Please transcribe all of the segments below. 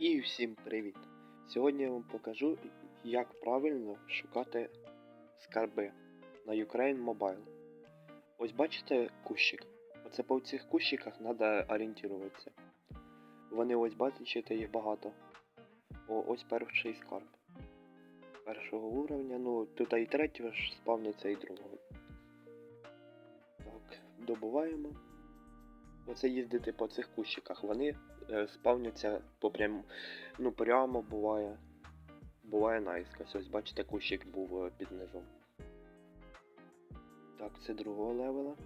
І всім привіт! Сьогодні я вам покажу, як правильно шукати скарби на Ukraine Mobile. Ось бачите кущик? Оце по цих кущиках треба орієнтуватися. Вони ось бачите, їх багато. О, ось перший скарб. Першого уровня, ну тут і третього ж спавниться і другого. Так, добуваємо. Оце їздити по цих кущиках. Вони спавняться по прям, ну прямо буває. Буває наїскось. Ось бачите, кущик був е, під низом. Так, це другого левела.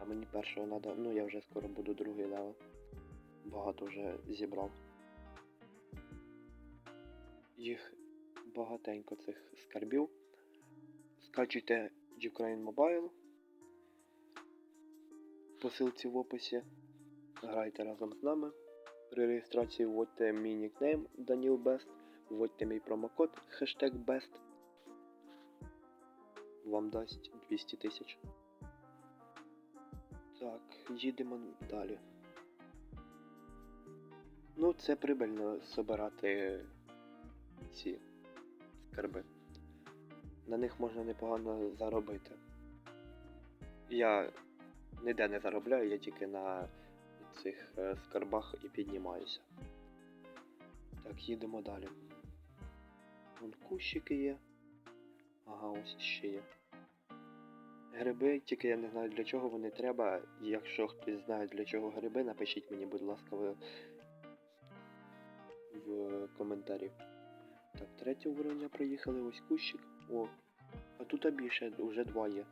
А мені першого треба. Ну я вже скоро буду другий левел. Багато вже зібрав. Їх багатенько цих скарбів. Скачуйте Ukraine Mobile по ссылці в описі. Грайте разом з нами. При реєстрації вводьте мій нікнейм Daniel Best, вводьте мій промокод хештег BEST. Вам дасть 200 тисяч. Так, їдемо далі. Ну, це прибильно збирати ці скарби. На них можна непогано заробити. Я ніде не заробляю, я тільки на цих е, скарбах і піднімаюся. Так, їдемо далі. Вон кущики є. Ага, ось ще є. Гриби, тільки я не знаю для чого вони треба. Якщо хтось знає для чого гриби, напишіть мені, будь ласка, в, в коментарі. Так, третє уровня проїхали, ось кущик. О, а тут більше, вже два є.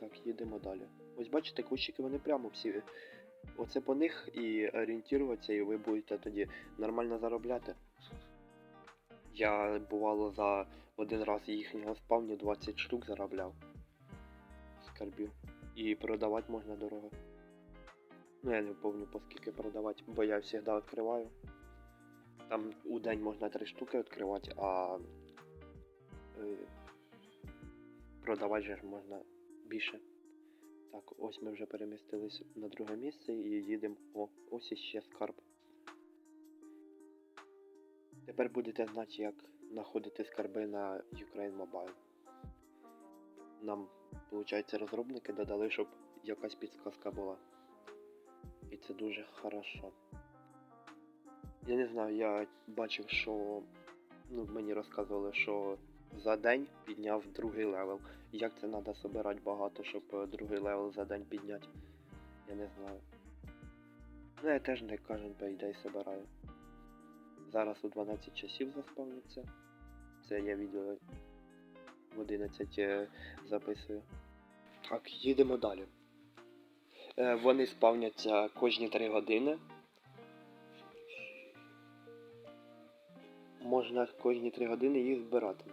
Так, їдемо далі. Ось бачите, кущики вони прямо всі. Оце по них і орієнтуватися, і ви будете тоді нормально заробляти. Я бувало за один раз їхнього спавню 20 штук заробляв. Скарбів. І продавати можна дорого. Ну я не помню по скільки продавати, бо я завжди відкриваю. Там у день можна 3 штуки відкривати, а е, продавати же можна більше. Так, ось ми вже перемістились на друге місце і їдемо. О, ось іще скарб. Тепер будете знати, як знаходити скарби на Ukraine Mobile. Нам, виходить, розробники додали, щоб якась підсказка була. І це дуже хорошо. Я не знаю, я бачив, що ну, мені розказували, що за день підняв другий левел. Як це треба збирати багато, щоб е, другий левел за день підняти? Я не знаю. Ну я теж не кожен по ідеї збираю. Зараз у 12 часів заспавниться. Це я відео в 11 е, записую. Так, їдемо далі. Е, вони спавняться кожні 3 години. Можна кожні 3 години їх збирати.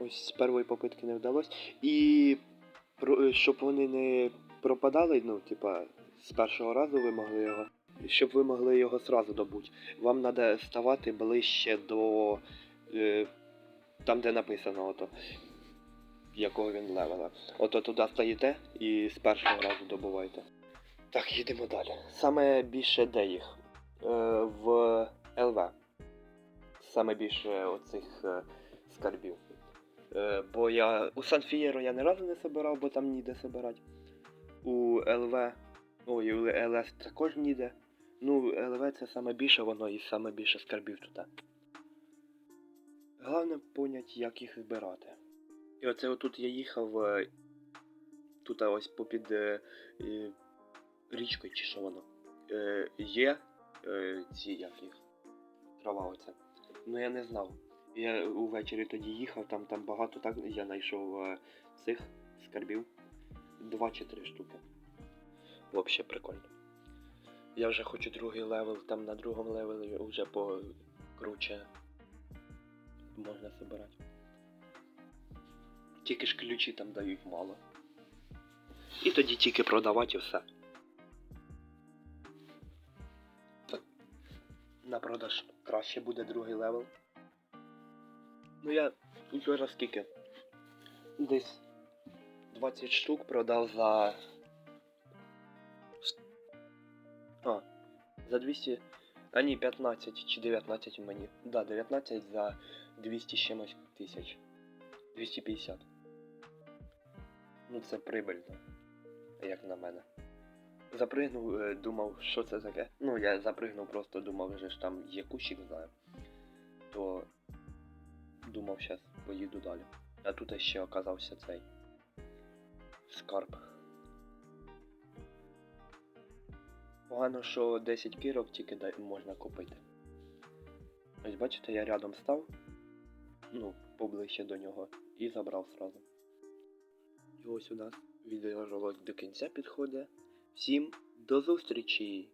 Ось з першої попитки не вдалося. І про- е, щоб вони не пропадали, ну, типа, з першого разу ви могли його. Щоб ви могли його сразу добути. Вам треба ставати ближче до е, там, де написано ото. Якого він левела. Ото туди стаєте і з першого разу добуваєте. Так, їдемо далі. Саме більше де їх? Е, в ЛВ. Саме більше оцих е, скарбів. Е, бо я у Сан-Фієро я ні разу не собирав, бо там ніде собирати. У ЛВ. Ой, у ЛС також ніде. Ну, ЛВ це саме більше воно і саме більше скарбів туди. Головне понять, як їх збирати. І оце отут я їхав. е, Тут ось попід е, е, річкою чи що воно. Е, є е, ці як їх. Трава оця. Ну я не знав. Я увечері тоді їхав, там там багато так я знайшов е, цих скарбів. Два чи три штуки. Взагалі прикольно. Я вже хочу другий левел, там на другому левелі вже покруче можна збирати. Тільки ж ключі там дають мало. І тоді тільки продавати і все. На продаж краще буде другий левел. Ну я вчора скільки? Десь 20 штук продав за. А, За 200. А ні, 15 чи 19 мені. Да, 19 за 200 чимось тисяч. 250. Ну це прибильно, як на мене. Запригнув, е, думав, що це таке. Ну, я запригнув, просто думав, вже ж там є кущик, знаю. То думав, щас поїду далі. А тут ще оказався цей скарб. Погано, що 10 кірок тільки можна купити. Ось бачите, я рядом став, ну, поближче до нього, і забрав сразу. І ось у нас відеоролик до кінця підходить. Всім до зустрічі!